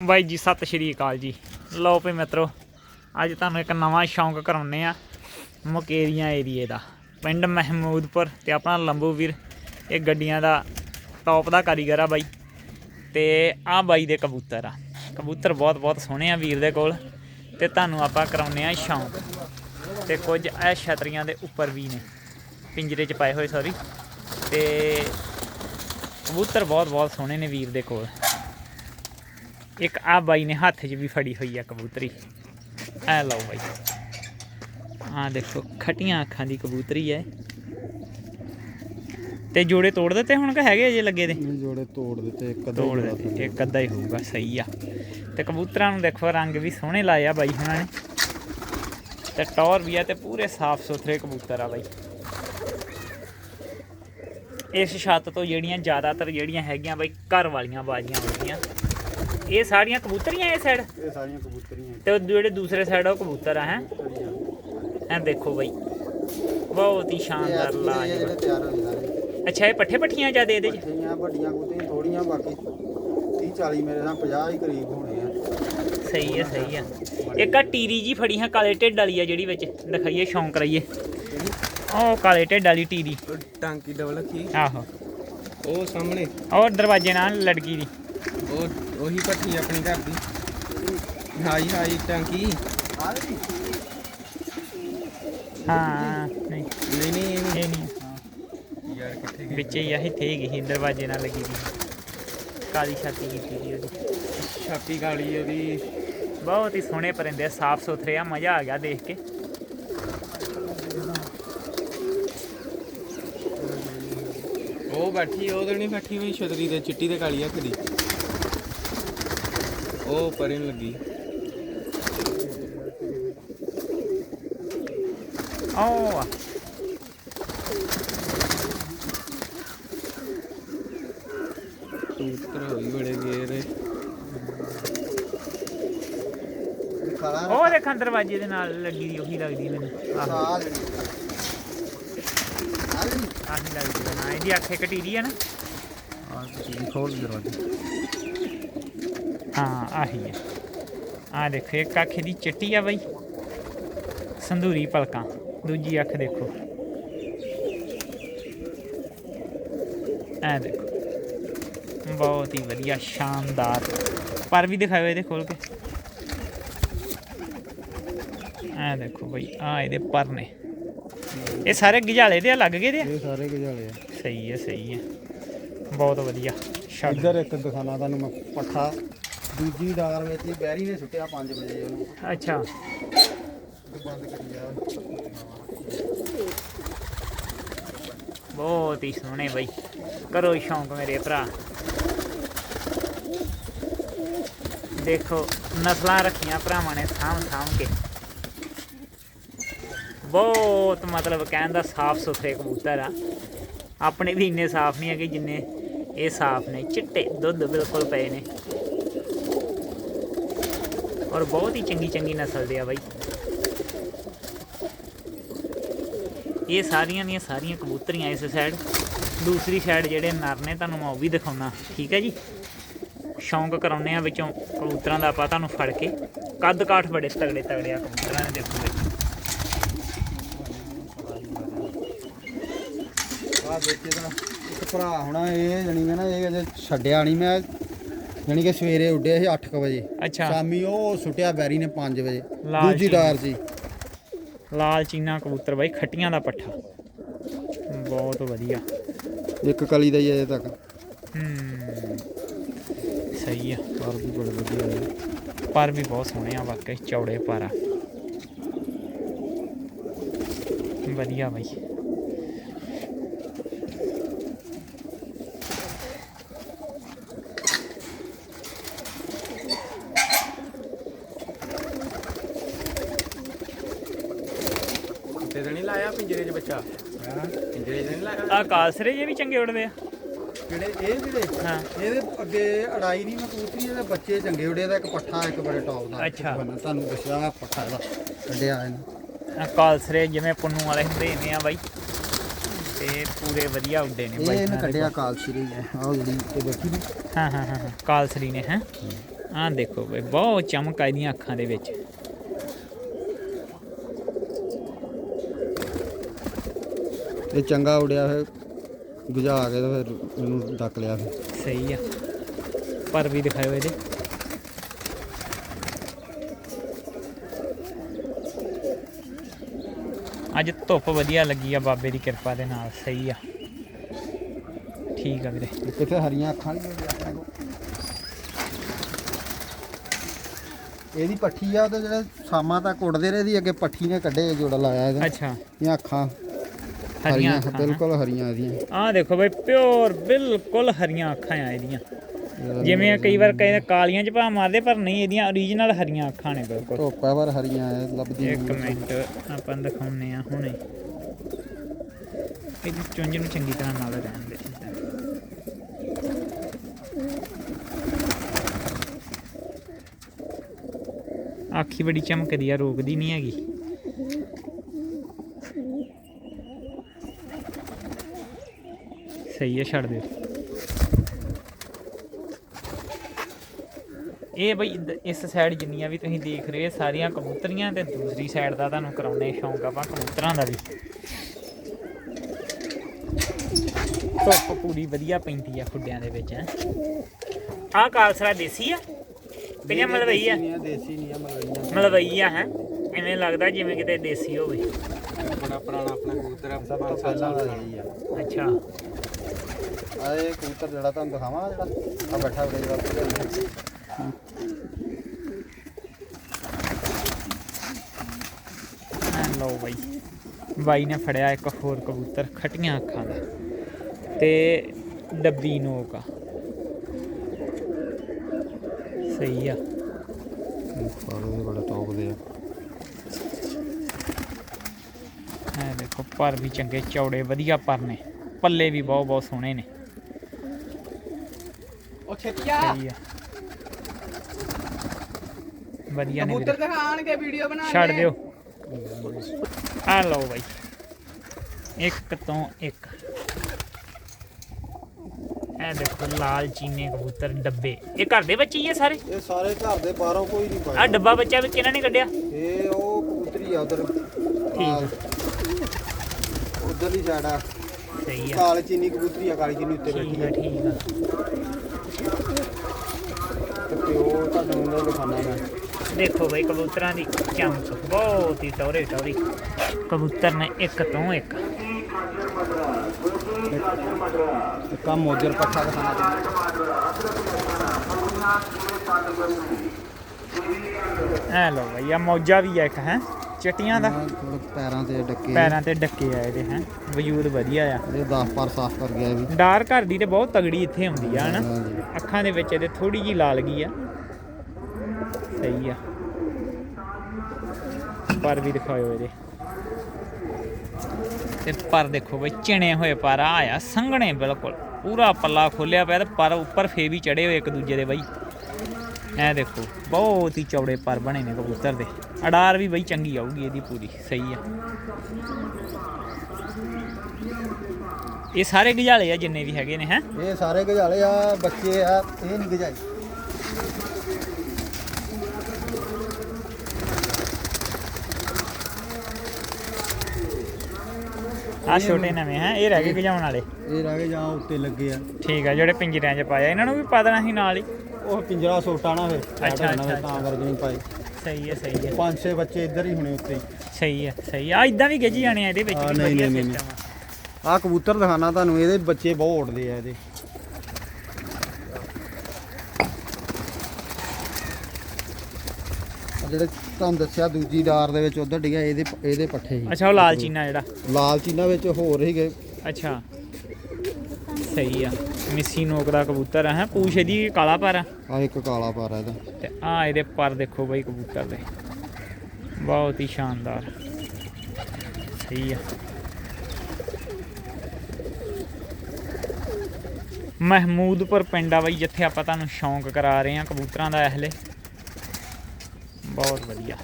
ਬਾਈ ਜੀ, ਸਤਿ ਸ਼੍ਰੀ ਅਕਾਲ ਜੀ। ਲਓ ਭਈ ਮਿੱਤਰੋ, ਅੱਜ ਤੁਹਾਨੂੰ ਇੱਕ ਨਵਾਂ ਸ਼ੌਂਕ ਕਰਾਉਨੇ ਆ ਮੁਕੇਰੀਆਂ ਏਰੀਏ ਦਾ। ਪਿੰਡ ਮਹਿਮੂਦਪੁਰ ਤੇ ਆਪਣਾ ਲੰਬੂ ਵੀਰ ਇਹ ਗੱਡੀਆਂ ਦਾ ਟੌਪ ਦਾ ਕਾਰੀਗਰ ਆ ਬਾਈ। ਤੇ ਆ ਬਾਈ ਦੇ ਕਬੂਤਰ ਆ। ਕਬੂਤਰ ਬਹੁਤ ਬਹੁਤ ਸੋਹਣੇ ਆ ਵੀਰ ਦੇ ਕੋਲ। ਤੇ ਤੁਹਾਨੂੰ ਆਪਾਂ ਕਰਾਉਨੇ ਆ ਸ਼ੌਂਕ। ਤੇ ਕੁਝ ਇਹ ਛਤਰੀਆਂ ਦੇ ਉੱਪਰ ਵੀ ਨੇ, ਪਿੰਜਰੇ 'ਚ ਪਾਏ ਹੋਏ ਸੌਰੀ ਤੇ ਕਬੂਤਰ ਬਹੁਤ ਬਹੁਤ ਸੋਹਣੇ ਨੇ ਵੀਰ ਦੇ ਕੋਲ। ਇੱਕ ਆ ਬਾਈ ਨੇ ਹੱਥ 'ਚ ਵੀ ਫੜੀ ਹੋਈ ਆ ਕਬੂਤਰੀ। ਐ ਲਓ ਬਾਈ। ਆ ਦੇਖੋ ਖਟੀਆਂ ਅੱਖਾਂ ਦੀ ਕਬੂਤਰੀ ਐ। ਤੇ ਜੋੜੇ ਤੋੜ ਦਿੱਤੇ ਹੁਣ ਕਿ ਹੈਗੇ ਅਜੇ ਲੱਗੇ ਦੇ? ਜੋੜੇ ਤੋੜ ਦਿੱਤੇ ਇੱਕ ਅੱਧਾ ਹੀ ਤੋੜ ਦਿੱਤੇ ਇੱਕ ਅੱਧਾ ਹੀ ਹੋਊਗਾ ਸਹੀ ਆ। ਤੇ ਕਬੂਤਰਾਂ ਨੂੰ ਦੇਖੋ ਰੰਗ ਵੀ ਸੋਹਣੇ ਲਾਏ ਆ ਬਾਈ ਹੁਣਾਂ ਨੇ। ਤੇ ਟੌਰ ਵੀ ਆ ਤੇ ਪੂਰੇ ਸਾਫ਼ ਸੁਥਰੇ ਕਬੂਤਰ ਆ ਬਾਈ। ਇਸ ਛੱਤ ਤੋਂ ਜਿਹੜੀਆਂ ਜ਼ਿਆਦਾਤਰ ਜਿਹੜੀਆਂ ਹੈਗੀਆਂ ਬਾਈ ਘਰ ਵਾਲੀਆਂ ਬਾਜੀਆਂ ਹੁੰਦੀਆਂ। ਇਹ ਸਾਰੀਆਂ ਕਬੂਤਰੀਆਂ ਇਹ ਸਾਈਡ? ਇਹ ਸਾਰੀਆਂ ਕਬੂਤਰੀਆਂ ਤੇ ਉਹ ਜਿਹੜੇ ਦੂਸਰੇ ਸਾਈਡ ਉਹ ਕਬੂਤਰ ਆ ਹੈ? ਐ ਦੇਖੋ ਬਾਈ। ਬਹੁਤ ਹੀ ਸ਼ਾਨਦਾਰ ਲਾਜ ਜਿਹੜੇ ਤਿਆਰ ਹੋਏ ਸਾਰੇ। ਅੱਛਾ ਇਹ ਪੱਠੇ ਪੱਠੀਆਂ ਜਾਂ ਦੇ ਇਹਦੇ ਚ? ਪੱਠੀਆਂ ਵੱਡੀਆਂ ਕਬੂਤਰੀਆਂ ਥੋੜੀਆਂ ਬਾਕੀ 30 40 ਮੇਰੇ ਨਾਲ 50 ਹੀ ਕਰੀਬ ਹੋਣੇ ਆ। ਸਹੀ ਹੈ ਸਹੀ ਹੈ ਇੱਕ ਆ ਟੀਰੀ ਜੀ ਫੜੀ ਹੈ ਕਾਲੇ ਢਿੱਡ ਵਾਲੀ ਆ ਜਿਹੜੀ ਵਿੱਚ। ਦਿਖਾਈਏ ਸ਼ੌਂਕ ਕਰਾਈਏ ਉਹ ਕਾਲੇ ਢਿੱਡ ਵਾਲੀ ਟੀਰੀ। ਟਾਂਕੀ ਡਬਲ ਰੱਖੀ। ਆਹੋ। ਉਹ ਸਾਹਮਣੇ। ਉਹ ਦਰਵਾਜ਼ੇ ਨਾਲ ਲੜਕੀ ਦੀ। ਉਹ ਉਹੀ ਪੱਠੀ ਆਪਣੀ ਘਰ ਦੀ। High high ਟਾਂਕੀ। ਹਾਂ ਨਹੀਂ। ਨਹੀਂ ਨਹੀਂ ਇਹ ਇਹ ਨਹੀਂ। ਯਾਰ ਕਿੱਥੇ ਗਈ? ਵਿੱਚ ਹੀ ਆ ਇੱਥੇ ਹੀ ਗਈ ਦਰਵਾਜ਼ੇ ਨਾਲ ਲੱਗੀ ਦੀ ਕਾਲੀ ਛਾਤੀ ਕੀਤੀ ਦੀ ਉਹਦੀ। ਛਾਤੀ ਗਾਲੀ ਉਹਦੀ। ਬਹੁਤ ਹੀ ਸੋਹਣੇ ਪਰਿੰਦੇ ਆ ਸਾਫ਼ ਸੁਥਰੇ ਆ ਮਜ਼ਾ ਆ ਗਿਆ ਦੇਖ ਕੇ। ਉਹ ਬੈਠੀ ਉਹ ਨਹੀਂ ਬੈਠੀ ਹੋਈ ਛਤਰੀ ਤੇ ਚਿੱਟੀ ਤੇ ਕਾਲੀ ਅੱਖ ਦੀ। ਉਹ ਪਰੇ ਨੂੰ ਲੱਗੀ। ਉਹ ਆ। ਕਬੂਤਰ ਹੋਈ ਬੜੇ ਗੇਰ। ਉਹ ਦੇਖਾਂ ਦਰਵਾਜ਼ੇ ਦੇ ਨਾਲ ਲੱਗੀ ਦੀ ਉਹੀ ਲੱਗਦੀ ਮੈਨੂੰ। ਆਹੋ। ਆਹੀ ਲੱਗਦੀ ਆ। ਹਾਂ ਇਹਦੀ ਅੱਖ ਇੱਕ ਆ ਨਾ। ਖੋਲ ਦਰਵਾਜ਼ਾ। ਹਾਂ ਆਹੀ ਹੈ। ਆ ਦੇਖੋ ਇੱਕ ਅੱਖ ਦੀ ਚਿੱਟੀ ਆ ਬਈ। ਸੰਧੂਰੀ ਪਲਕਾਂ ਦੂਜੀ ਅੱਖ ਦੇਖੋ। ਐ ਦੇਖੋ। ਬਹੁਤ ਹੀ ਵਧੀਆ ਸ਼ਾਨਦਾਰ। ਪਰ ਵੀ ਦਿਖਾਓ ਇਹਦੇ ਖੋਲ ਕੇ। ਐ ਦੇਖੋ ਬਈ ਆ ਇਹਦੇ ਪਰ ਨੇ ਇਹ ਸਾਰੇ ਗਿਜਾਲੇ ਦੇ ਆ, ਲੱਗ ਗਏ ਦੇ ਆ? ਇਹ ਸਾਰੇ ਗਜਾਲੇ ਆ। ਸਹੀ ਹੈ ਸਹੀ ਹੈ। ਬਹੁਤ ਵਧੀਆ। ਛੱਡ। ਇੱਧਰ ਇੱਕ ਦਿਖਾਣਾ ਤੁਹਾਨੂੰ ਮੈਂ ਪੱਠਾ ਦੂਜੀ ਦਾਰ ਵਿੱਚ ਹੀ ਬੈਰੀ ਨੇ ਸੁੱਟਿਆ 5 ਵਜੇ ਉਹਨੂੰ ਅੱਛਾ। ਬੰਦ ਕਰੀ ਜਾ ਬਹੁਤ ਹੀ ਸੋਹਣੇ ਬਈ। ਕਰੋ ਸ਼ੌਂਕ ਮੇਰੇ ਭਰਾ। ਦੇਖੋ ਨਸਲਾਂ ਰੱਖੀਆਂ ਭਰਾਵਾਂ ਨੇ ਸਾਂਭ ਸਾਂਭ ਕੇ। ਬਹੁਤ ਮਤਲਬ ਕਹਿਣ ਦਾ ਸਾਫ਼ ਸੁਥਰੇ ਕਬੂਤਰ ਆ। ਆਪਣੇ ਵੀ ਇੰਨੇ ਸਾਫ਼ ਨਹੀਂ ਹੈਗੇ ਜਿੰਨੇ ਇਹ ਸਾਫ਼ ਨੇ। ਚਿੱਟੇ ਦੁੱਧ ਬਿਲਕੁਲ ਪਏ ਨੇ। ਔਰ ਬਹੁਤ ਹੀ ਚੰਗੀ ਚੰਗੀ ਨਸਲ ਦੇ ਆ ਬਾਈ। ਇਹ ਸਾਰੀਆਂ ਦੀਆਂ ਸਾਰੀਆਂ ਕਬੂਤਰੀਆਂ ਇਸ ਸਾਈਡ ਦੂਸਰੀ ਸਾਈਡ ਜਿਹੜੇ ਨਰ ਨੇ, ਤੁਹਾਨੂੰ ਮੈਂ ਉਹ ਵੀ ਦਿਖਾਉਣਾ। ਠੀਕ ਹੈ ਜੀ? ਸ਼ੌਂਕ ਕਰਾਉਨੇ ਆ ਵਿੱਚੋਂ ਕਬੂਤਰਾਂ ਦਾ ਆਪਾਂ ਤੁਹਾਨੂੰ ਫੜ ਕੇ। ਕੱਦ ਕਾਠ ਬੜੇ ਤਗੜੇ ਤਗੜੇ ਆ ਕਬੂਤਰਾਂ ਦੇ ਦੇਖੋ ਵਿੱਚ ਆ ਦੇਖੀ ਤਾਂ ਇੱਕ ਭਰਾ ਹੋਣਾ ਇਹ, ਜਣੀ ਮੈਂ ਨਾ ਇਹ ਅਜੇ ਛੱਡਿਆ ਨਹੀਂ ਮੈਂ। ਜਣੀ ਕਿ ਸਵੇਰੇ ਉੱਡਿਆ ਸੀ 8:00 ਵਜੇ। ਅੱਛਾ। ਸ਼ਾਮੀ ਉਹ ਸੁੱਟਿਆ ਬੈਰੀ ਨੇ 5 ਵਜੇ। ਲਾਲ ਦੂਜੀ ਚੀਨੀ। ਸੀ ਲਾਲ ਚੀਨਾ ਕਬੂਤਰ ਬਾਈ ਖੱਟੀਆਂ ਦਾ ਪੱਠਾ। ਬਹੁਤ ਵਧੀਆ। ਇੱਕ ਕਲੀ ਦਾ ਹੀ ਅਜੇ ਤੱਕ। ਹੂੰ। ਸਹੀ ਆ। ਪਰ ਵੀ ਬੜੇ ਵਧੀਆ ਨੇ। ਪਰ ਵੀ ਬਹੁਤ ਸੋਹਣੇ ਆ ਵਾਕਈ ਚੌੜੇ ਪਰ ਆ। ਵਧੀਆ ਬਾਈ। ਤੇ ਨਹੀਂ ਲਾਇਆ ਪਿੰਜਰੇ 'ਚ ਬੱਚਾ। ਹਾਂ? ਪਿੰਜਰੇ 'ਚ ਨਹੀਂ ਲਾਇਆ। ਆ ਕਾਲਸਰੇ ਜੇ ਵੀ ਚੰਗੇ ਉੜਦੇ ਆ। ਕਿਹੜੇ? ਇਹ ਜਿਹੜੇ ਹਾਂ। ਇਹਦੇ ਅੱਗੇ ਅੜਾਈ ਨਹੀਂ ਮੈਂ ਕਬੂਤਰੀ ਇਹਦੇ ਬੱਚੇ ਚੰਗੇ ਉੱਡੇ ਦਾ ਇੱਕ ਪੱਠਾ ਇੱਕ ਬੜੇ ਟੌਪ ਦਾ। ਅੱਛਾ। ਤੁਹਾਨੂੰ ਦੱਸਿਆ ਪੱਠਾ ਇਹਦਾ ਕੱਢਿਆ ਇਹਨੇ। ਆ ਕਾਲਸਰੇ ਜਿਵੇਂ ਪੁੰਨੂ ਵਾਲੇ ਹੁੰਦੇ ਨੇ ਆ ਬਾਈ। ਤੇ ਪੂਰੇ ਵਧੀਆ ਉੱਡੇ ਨੇ ਬਾਈ ਇਹਨੇ ਦੇ ਕੱਢਿਆ ਕਾਲਸ਼ਰੀ ਹੈ ਆਹ ਜਿਹੜੀ ਤੇ ਦੇਖੀ ਨੀ ਹਾਂ ਹਾਂ ਹਾਂ। ਕਾਲਸਰੀ ਨੇ ਹੈ। ਆਹ ਦੇਖੋ ਬਈ ਬਹੁਤ ਚਮਕ ਆ ਇਹਦੀਆਂ ਅੱਖਾਂ ਦੇ ਵਿੱਚ। ਇਹ ਚੰਗਾ ਉੜਿਆ ਫਿਰ ਗੁਜਾ ਕੇ ਤੇ ਫਿਰ ਇਹਨੂੰ ਡੱਕ ਲਿਆ ਫਿਰ। ਸਹੀ ਆ। ਪਰ ਵੀ ਦਿਖਾਇਓ ਇਹਦੇ। ਅੱਜ ਧੁੱਪ ਵਧੀਆ ਲੱਗੀ ਆ ਬਾਬੇ ਦੀ ਕਿਰਪਾ ਦੇ ਨਾਲ ਸਹੀ ਆ। ਠੀਕ ਆ ਵੀਰੇ। ਕਿੱਥੇ ਹਰੀਆਂ ਅੱਖਾਂ ਨਹੀਂ ਹੋਈਆਂ ਆਪਣੇ ਕੋਲ। ਇਹਦੀ ਪੱਠੀ ਆ ਤੇ ਜਿਹੜੇ ਸਾਮਾਂ ਤੱਕ ਉੱਡਦੇ ਰਹੇ ਦੀ ਅੱਗੇ ਪੱਠੀ ਨੇ ਕੱਢੇ ਜੋੜਾ ਲਾਇਆ ਇਹਦਾ। ਅੱਛਾ। ਇਹ ਅੱਖਾਂ ਹਰੀਆਂ ਹਰੀਆਂ ਅੱਖਾਂ ਬਿਲਕੁਲ ਹਰੀਆਂ ਇਹਦੀਆਂ। ਆਹ ਦੇਖੋ ਬਈ ਪਿਓਰ ਬਿਲਕੁਲ ਹਰੀਆਂ ਅੱਖਾਂ ਆ ਇਹਦੀਆਂ। ਜਿਵੇਂ ਕਈ ਵਾਰ ਕਹਿੰਦੇ ਕਾਲੀਆਂ ਚ ਭਾ ਮਾਰਦੇ ਪਰ ਨਹੀਂ ਇਹਦੀਆਂ ਓਰੀਜਨਲ ਹਰੀਆਂ ਅੱਖਾਂ ਨੇ ਬਿਲਕੁਲ। ਧੋਪਾ ਪਰ ਹਰੀਆਂ ਐ ਲੱਭਦੀ ਇੱਕ ਮਿੰਟ ਆਪਾਂ ਨੂੰ ਦਿਖਾਉਂਦੇ ਆ ਹੁਣੇ। ਇਹਦੀ ਚੁੰਝ ਨੂੰ ਚੰਗੀ ਤਰ੍ਹਾਂ ਨਾਲ ਰਹਿਣ ਦੇ। ਆਖੀ ਬੜੀ ਚਮਕਦੀ ਆ ਰੋਕਦੀ ਨਹੀਂ ਹੈਗੀ। ਸਹੀ ਹੈ ਛੱਡ ਦਿਓ ਇਹ ਬਈ ਇਸ ਸਾਈਡ ਜਿੰਨੀਆਂ ਵੀ ਤੁਸੀਂ ਦੇਖ ਰਹੇ ਸਾਰੀਆਂ ਕਬੂਤਰੀਆਂ ਤੇ ਦੂਸਰੀ ਸਾਈਡ ਦਾ ਤੁਹਾਨੂੰ ਕਰਾਉਣੇ ਸ਼ੌਂਕ ਆਪਾਂ ਕਬੂਤਰਾਂ ਦਾ ਵੀ। ਧੁੱਪ ਪੂਰੀ ਵਧੀਆ ਪੈਂਦੀ ਆ ਖੁੱਡਿਆਂ ਦੇ ਵਿੱਚ ਹੈ। ਆਹ ਕਾਲਸਰਾ ਦੇਸੀ ਆ? ਕਿਹਨਾਂ ਮਲਵਈ ਆ? ਆ ਦੇਸੀ ਨਹੀਂ ਆ ਮਲਵਈਆਂ ਮਲਵਈ ਆ ਹੈ। ਐਵੇਂ ਲੱਗਦਾ ਜਿਵੇਂ ਕਿਤੇ ਦੇਸੀ ਹੋਵੇ। ਬੜਾ ਪੁਰਾਣਾ ਆਪਣਾ ਕਬੂਤਰ ਆ ਸਭ ਤੋਂ ਪਹਿਲਾਂ ਦਾ ਇਹੀ ਆ ਅੱਛਾ। ਆ ਇਹ ਕਬੂਤਰ ਜਿਹੜਾ ਤੁਹਾਨੂੰ ਦਿਖਾਵਾਂ ਜਿਹੜਾ ਆ ਬੈਠਾ ਜਿਹੜਾ ਐ ਲਓ ਬਾਈ। ਬਾਈ ਨੇ ਫੜਿਆ ਇੱਕ ਹੋਰ ਕਬੂਤਰ ਖਟੀਆਂ ਅੱਖਾਂ ਦਾ। ਤੇ ਡੱਬੀ ਨੋਕ ਆ। ਸਹੀ ਆ। ਪਾਲੋ ਦੇ ਬੜਾ ਟੌਪ ਦੇ ਆ। ਦੇਖੋ ਪਰ ਵੀ ਚੰਗੇ ਚੌੜੇ ਵਧੀਆ ਪਰ ਨੇ। ਪੱਲੇ ਵੀ ਬਹੁਤ ਬਹੁਤ ਸੋਹਣੇ ਨੇ। ਉਹ ਛੇਤੀਆ ਸਹੀ ਆ। ਵਧੀਆ ਨੇ ਕਬੂਤਰ ਦਿਖਾਣਗੇ ਵੀਡੀਓ ਬਣਾ ਛੱਡ ਦਿਓ। ਆ ਲਓ ਬਾਈ। ਇੱਕ ਤੋਂ ਇੱਕ। ਇਹ ਦੇਖੋ ਲਾਲ ਚੀਨੇ ਕਬੂਤਰ ਡੱਬੇ। ਇਹ ਘਰ ਦੇ ਬੱਚੇ ਹੀ ਆ ਸਾਰੇ? ਇਹ ਸਾਰੇ ਘਰ ਦੇ ਬਾਹਰੋਂ ਕੋਈ ਨਹੀਂ ਆ ਪਾਇਆ ਡੱਬਾ ਬੱਚਾ ਵੀ ਕਿਹਨਾਂ ਨੇ ਕੱਢਿਆ? ਇਹ ਉਹ ਕਬੂਤਰੀ ਆ ਉਧਰ। ਉਧਰ ਦੀ ਸਾਈਡ ਆ। ਸਹੀ ਆ। ਕਾਲ ਚੀਨੀ ਕਬੂਤਰੀ ਆ ਕਾਲੀ ਚੀਨੀ ਉੱਤੇ ਬੈਠੀ ਠੀਕ ਆ ਆ। ਠੀਕ ਆ। ਤੇ ਉਹ ਤੁਹਾਨੂੰ ਉਹਦਾ ਦਿਖਾਣਾ ਮੈਂ। ਦੇਖੋ ਬਈ ਕਬੂਤਰਾਂ ਦੀ ਚਮਕ ਬਹੁਤ ਹੀ ਟੌਰੇ ਟੌਰੀ ਕਬੂਤਰ ਨੇ ਇੱਕ ਤੋਂ ਇੱਕ। ਇੱਕ ਆ ਮੋਜਰ ਪੱਠਾ ਦਿਖਾਣਾ ਐ ਲਓ ਬਈ ਆ ਮੌਜਾ ਵੀ ਆ ਇੱਕ ਹੈ। ਚਟੀਆਂ ਦਾ? ਥੋੜੇ ਪੈਰਾਂ ਤੇ ਡੱਕੇ ਪੈਰਾਂ ਤੇ ਡੱਕੇ ਆ ਇਹਦੇ ਹੈ? ਵਜੂਦ ਵਧੀਆ ਆ। ਇਹ 10 ਪਰ ਸਾਫ਼ ਕਰ ਗਿਆ ਵੀ। ਡਾਰ ਘਰ ਦੀ ਤੇ ਬਹੁਤ ਤਗੜੀ ਇੱਥੇ ਆਉਂਦੀ ਆ ਹਨਾ। ਅੱਖਾਂ ਦੇ ਵਿੱਚ ਇਹਦੇ ਥੋੜੀ ਜੀ ਲਾਲ ਗਈ ਆ। ਸਹੀ ਆ। ਪਰ ਵੀ ਦਿਖਾਇਓ ਇਹਦੇ। ਤੇ ਪਰ ਦੇਖੋ ਬਈ ਚਿਣੇ ਹੋਏ ਪਰ ਆ ਆ ਸੰਘਣੇ ਬਿਲਕੁਲ। ਪੂਰਾ ਪੱਲਾ ਖੋਲਿਆ ਪਿਆ ਤੇ ਪਰ ਉੱਪਰ ਫੇ ਵੀ ਚੜੇ ਹੋਏ ਇੱਕ ਦੂਜੇ ਦੇ ਬਈ। ਐ ਦੇਖੋ ਬਹੁਤ ਹੀ ਚੌੜੇ ਪਰ ਬਣੇ ਨੇ ਕਬੂਤਰ ਦੇ। ਅਡਾਰ ਵੀ ਬਈ ਚੰਗੀ ਆਊਗੀ ਇਹਦੀ ਪੂਰੀ ਸਹੀ ਆ। ਇਹ ਸਾਰੇ ਗਜਾਲੇ ਆ ਜਿੰਨੇ ਵੀ ਹੈਗੇ ਨੇ ਹੈ? ਇਹ ਸਾਰੇ ਗਜਾਲੇ ਆ ਬੱਚੇ ਆ ਇਹ ਨਹੀਂ ਗਜਾਈ। ਆ ਛੋਟੇ ਨਵੇਂ ਹੈ? ਇਹ ਰਹਿ ਗਏ ਗਜਾਉਣ ਵਾਲੇ। ਇਹ ਰਹਿ ਗਏ ਜਾਂ ਉੱਤੇ ਲੱਗੇ ਆ। ਠੀਕ ਆ ਜਿਹੜੇ ਪਿੰਜਰਿਆਂ 'ਚ ਪਾਇਆ ਇਹਨਾਂ ਨੂੰ ਵੀ ਪਾ ਦੇਣਾ ਸੀ ਨਾਲ ਹੀ। ਉਹ ਪਿੰਜਰਾ ਸੋਟਾ ਨਾ ਫਿਰ ਅੱਛਾ, ਅੱਛਾ ਤਾਂ ਕਰਕੇ ਨਹੀਂ ਪਾਏ ਸਹੀ ਹੈ ਸਹੀ ਹੈ। ਪੰਜ ਛੇ ਬੱਚੇ ਇੱਧਰ ਹੀ ਹੋਣੇ ਉੱਤੇ। ਹੀ ਸਹੀ ਹੈ। ਸਹੀ ਆ ਇਦਾਂ ਵੀ ਗਿੱਜ ਜਾਣੇ ਆ ਇਹਦੇ ਵਿੱਚ ਹਾਂ, ਨਹੀਂ, ਨਹੀਂ, ਨਹੀਂ, ਆ। ਕਬੂਤਰ ਦਿਖਾਣਾ ਤੁਹਾਨੂੰ ਇਹਦੇ ਬੱਚੇ ਬਹੁਤ ਉੱਡਦੇ ਆ ਇਹਦੇ। ਜਿਹੜੇ ਤੁਹਾਨੂੰ ਦੱਸਿਆ ਦੂਜੀ ਡਾਰ ਦੇ ਵਿੱਚ ਉਧਰ ਡਿੱਗਿਆ ਇਹਦੇ ਇਹਦੇ ਪੱਠੇ ਸੀ ਅੱਛਾ ਉਹ ਲਾਲ ਚੀਨਾ ਜਿਹੜਾ। ਲਾਲ ਚੀਨਾ ਵਿੱਚ ਹੋਰ ਸੀਗੇ ਅੱਛਾ। ਸਹੀ ਆ। ਮਿੱਸੀ ਨੋਕ ਦਾ ਕਬੂਤਰ ਹੈ? ਪੂਛ ਇਹਦੀ ਕਾਲਾ ਪਰ ਆ। ਆ ਇੱਕ ਕਾਲਾ ਪਾਰਾ ਇਹਦਾ। ਤੇ ਆ ਇਹਦੇ ਪਰ ਦੇਖੋ ਬਈ ਕਬੂਤਰ ਦੇ। ਬਹੁਤ ਹੀ ਸ਼ਾਨਦਾਰ। ਸਹੀ ਆ। ਮਹਿਮੂਦਪੁਰ ਪਿੰਡ ਆ ਬਈ ਜਿੱਥੇ ਆਪਾਂ ਤੁਹਾਨੂੰ ਸ਼ੌਂਕ ਕਰਾ ਰਹੇ ਹਾਂ ਕਬੂਤਰਾਂ ਦਾ ਇਹਲੇ। ਬਹੁਤ ਵਧੀਆ।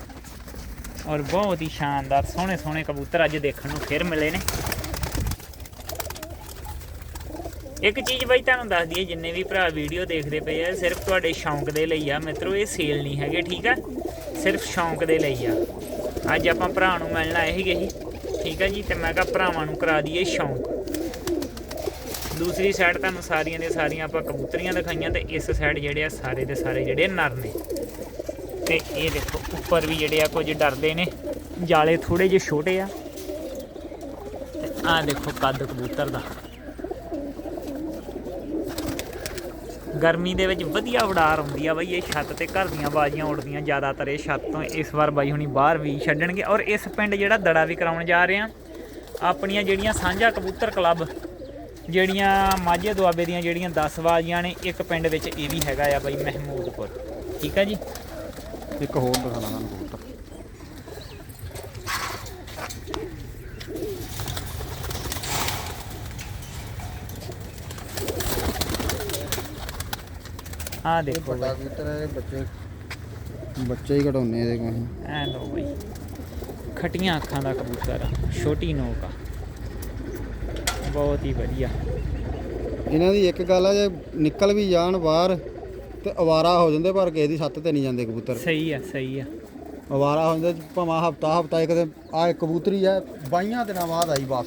ਔਰ ਬਹੁਤ ਹੀ ਸ਼ਾਨਦਾਰ ਸੋਹਣੇ ਸੋਹਣੇ ਕਬੂਤਰ ਅੱਜ ਦੇਖਣ ਨੂੰ ਫਿਰ ਮਿਲੇ ਨੇ। ਇੱਕ ਚੀਜ਼ ਬਾਈ ਤੁਹਾਨੂੰ ਦੱਸ ਦਈਏ, ਜਿੰਨੇ ਵੀ ਭਰਾ ਵੀਡੀਓ ਦੇਖਦੇ ਪਏ ਆ, ਸਿਰਫ ਤੁਹਾਡੇ ਸ਼ੌਂਕ ਦੇ ਲਈ ਆ, ਮਿੱਤਰੋ, ਇਹ ਸੇਲ ਨਹੀਂ ਹੈਗੇ, ਠੀਕ ਆ? ਸਿਰਫ ਸ਼ੌਂਕ ਦੇ ਲਈ ਆ। ਅੱਜ ਆਪਾਂ ਭਰਾ ਨੂੰ ਮਿਲਣ ਆਏ ਸੀਗੇ ਜੀ, ਠੀਕ ਆ ਜੀ, ਤੇ ਮੈਂ ਕਿਹਾ ਭਰਾਵਾਂ ਨੂੰ ਕਰਾ ਦਈਏ ਸ਼ੌਂਕ। ਦੂਸਰੀ ਸਾਈਡ ਤੁਹਾਨੂੰ ਸਾਰੀਆਂ ਦੇ ਸਾਰੀਆਂ ਆਪਾਂ ਕਬੂਤਰੀਆਂ ਦਿਖਾਈਆਂ, ਤੇ ਇਸ ਸਾਈਡ ਜਿਹੜੇ ਆ, ਸਾਰੇ ਦੇ ਸਾਰੇ ਜਿਹੜੇ ਨਰ ਨੇ। ਤੇ ਇਹ ਦੇਖੋ, ਉੱਪਰ ਵੀ ਜਿਹੜੇ ਆ, ਕੁਝ ਡਰਦੇ ਨੇ, ਜਾਲੇ ਥੋੜੇ ਜਿਹੇ ਛੋਟੇ ਆ। ਤੇ ਆਹ ਦੇਖੋ ਕੱਦ ਕਬੂਤਰ ਦਾ। ਗਰਮੀ ਦੇ ਵਿੱਚ ਵਧੀਆ ਉਡਾਰ ਹੁੰਦੀ ਆ ਬਈ, ਇਹ ਛੱਤ ਤੇ ਘਰ ਦੀਆਂ ਬਾਜ਼ੀਆਂ ਉੱਡਦੀਆਂ ਜ਼ਿਆਦਾਤਰ, ਇਹ ਛੱਤ ਤੋਂ ਇਸ ਵਾਰ ਬਾਈ ਹੁਣੀ ਬਾਹਰ ਵੀ ਛੱਡਣਗੇ ਔਰ ਇਸ ਪਿੰਡ ਜਿਹੜਾ ਦੜਾ ਵੀ ਕਰਾਉਣ ਜਾ ਰਹੇ ਆ, ਆਪਣੀਆਂ ਜਿਹੜੀਆਂ ਸਾਂਝਾ ਕਬੂਤਰ ਕਲੱਬ, ਜਿਹੜੀਆਂ ਮਾਝੇ ਦੁਆਬੇ ਦੀਆਂ ਜਿਹੜੀਆਂ 10 ਬਾਜ਼ੀਆਂ ਨੇ, ਇੱਕ ਪਿੰਡ ਵਿੱਚ ਇਹ ਵੀ ਹੈਗਾ ਆ ਬਾਈ ਮਹਿਮੂਦਪੁਰ। ਠੀਕ ਆ ਜੀ? ਇੱਕ ਹੋਰ ਦਿਖਾਣਾ ਤੁਹਾਨੂੰ ਕਬੂਤਰ। ਆਹ ਦੇਖੋ ਬਾਈ। ਕਬੂਤਰ ਹੈ ਬੱਚੇ। ਬੱਚੇ ਹੀ ਘਟਾਉਨੇ ਇਹਦੇ ਕੋਈ ਐ ਲੋ ਬਾਈ। ਖਟੀਆਂ ਅੱਖਾਂ ਦਾ ਕਬੂਤਰ ਆ ਛੋਟੀ ਨੋਕ ਆ। ਬਹੁਤ ਹੀ ਵਧੀਆ। ਇਹਨਾਂ ਦੀ ਇੱਕ ਗੱਲ ਆ ਜੇ ਨਿਕਲ ਵੀ ਜਾਣ ਬਾਹਰ ਤੇ ਅਵਾਰਾ ਹੋ ਜਾਂਦੇ ਪਰ ਕਿਸੇ ਦੀ ਛੱਤ ਤੇ ਨਹੀਂ ਜਾਂਦੇ ਕਬੂਤਰ। ਸਹੀ ਆ ਸਹੀ ਆ। ਅਵਾਰਾ ਹੋ ਜਾਂਦੇ ਭਾਵੇਂ ਹਫਤਾ ਹਫਤਾ ਇੱਕ ਦਿਨ ਆ ਇੱਕ ਕਬੂਤਰੀ ਹੈ ਬਾਈਆਂ ਦਿਨਾਂ ਬਾਅਦ ਆਈ ਬਸ।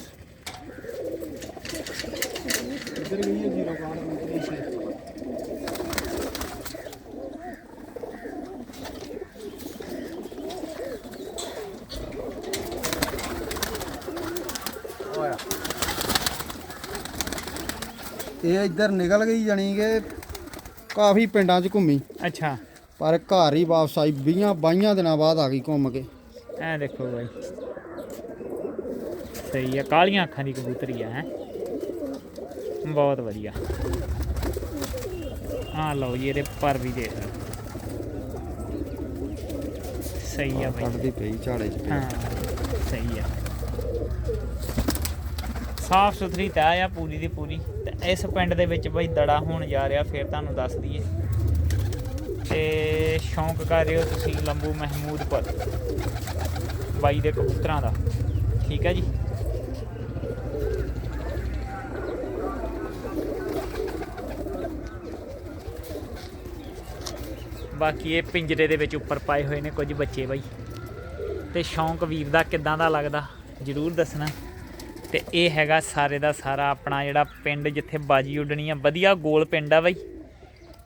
ਇੱਧਰ ਹੈ ਜ਼ੀਰੋ ਕਾਰਡ? ਇਹ ਇੱਧਰ ਨਿਕਲ ਗਈ ਜਾਣੀ ਕਿ ਕਾਫੀ ਪਿੰਡਾਂ 'ਚ ਘੁੰਮੀ। ਅੱਛਾ। ਪਰ ਘਰ ਹੀ ਵਾਪਸ ਆਈ 20 22 ਦਿਨਾਂ ਬਾਅਦ ਆ ਗਈ ਘੁੰਮ ਕੇ। ਐ ਦੇਖੋ ਬਾਈ। ਸਹੀ ਆ ਕਾਲੀਆਂ ਅੱਖਾਂ ਦੀ ਕਬੂਤਰੀ ਆ ਹੈ। ਬਹੁਤ ਵਧੀਆ। ਆ ਲਓ ਜੀ ਇਹਦੇ ਪਰ ਵੀ ਦੇਖ ਲਓ। ਸਹੀ ਆ ਬਾਈ। ਕੱਢਦੀ ਪਈ ਝਾੜੇ 'ਚ। ਹਾਂ ਸਹੀ ਆ। ਸਾਫ਼ ਸੁਥਰੀ ਤੈਅ ਆ ਪੂਰੀ ਦੀ ਪੂਰੀ। ਤੇ ਇਸ ਪਿੰਡ ਦੇ ਵਿੱਚ ਬਈ ਦੜਾ ਹੋਣ ਜਾ ਰਿਹਾ, ਫਿਰ ਤੁਹਾਨੂੰ ਦੱਸ ਦਈਏ। ਤੇ ਸ਼ੌਂਕ ਕਰ ਰਹੇ ਹੋ ਤੁਸੀਂ ਲੰਬੂ ਮਹਿਮੂਦਪੁਰ। ਬਾਈ ਦੇ ਕਬੂਤਰਾਂ ਦਾ। ਠੀਕ ਹੈ ਜੀ? ਬਾਕੀ ਇਹ ਪਿੰਜਰੇ ਦੇ ਵਿੱਚ ਉੱਪਰ ਪਾਏ ਹੋਏ ਨੇ ਕੁਝ ਬੱਚੇ ਬਾਈ। ਤੇ ਸ਼ੌਂਕ ਵੀਰ ਦਾ ਕਿੱਦਾਂ ਦਾ ਲੱਗਦਾ? ਜਰੂਰ ਦੱਸਣਾ। ਤੇ ਇਹ ਹੈਗਾ ਸਾਰੇ ਦਾ ਸਾਰਾ ਆਪਣਾ ਜਿਹੜਾ ਪਿੰਡ ਜਿੱਥੇ ਬਾਜੀ ਉੱਡਣੀ ਆ। ਵਧੀਆ ਗੋਲ ਪਿੰਡ ਆ ਬਾਈ।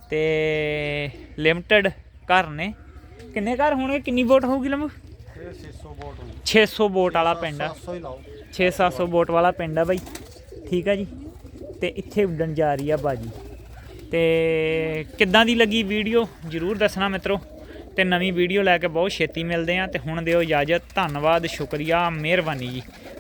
ਤੇ ਲਿਮਟਿਡ ਘਰ ਨੇ। ਕਿੰਨੇ ਘਰ ਹੋਣਗੇ? ਕਿੰਨੀ ਵੋਟ ਹੋਊਗੀ ਲੰਮ? 600 ਵੋਟ 600 ਵੋਟ ਵਾਲਾ ਪਿੰਡ ਆ। 700 ਹੀ ਲਾਓ 6-700 ਵੋਟ ਵਾਲਾ ਪਿੰਡ ਆ ਬਾਈ। ਠੀਕ ਆ ਜੀ। ਤੇ ਇੱਥੇ ਉੱਡਣ ਜਾ ਰਹੀ ਆ ਬਾਜੀ। ਤੇ ਕਿੱਦਾਂ ਦੀ ਲੱਗੀ ਵੀਡੀਓ? ਜਰੂਰ ਦੱਸਣਾ ਮਿੱਤਰੋ। ਤੇ ਨਵੀਂ ਵੀਡੀਓ ਲੈ ਕੇ ਬਹੁਤ ਛੇਤੀ ਮਿਲਦੇ ਆ। ਤੇ ਹੁਣ ਦਿਓ ਇਜਾਜ਼ਤ। ਧੰਨਵਾਦ, ਸ਼ੁਕਰੀਆ, ਮਿਹਰਬਾਨੀ ਜੀ।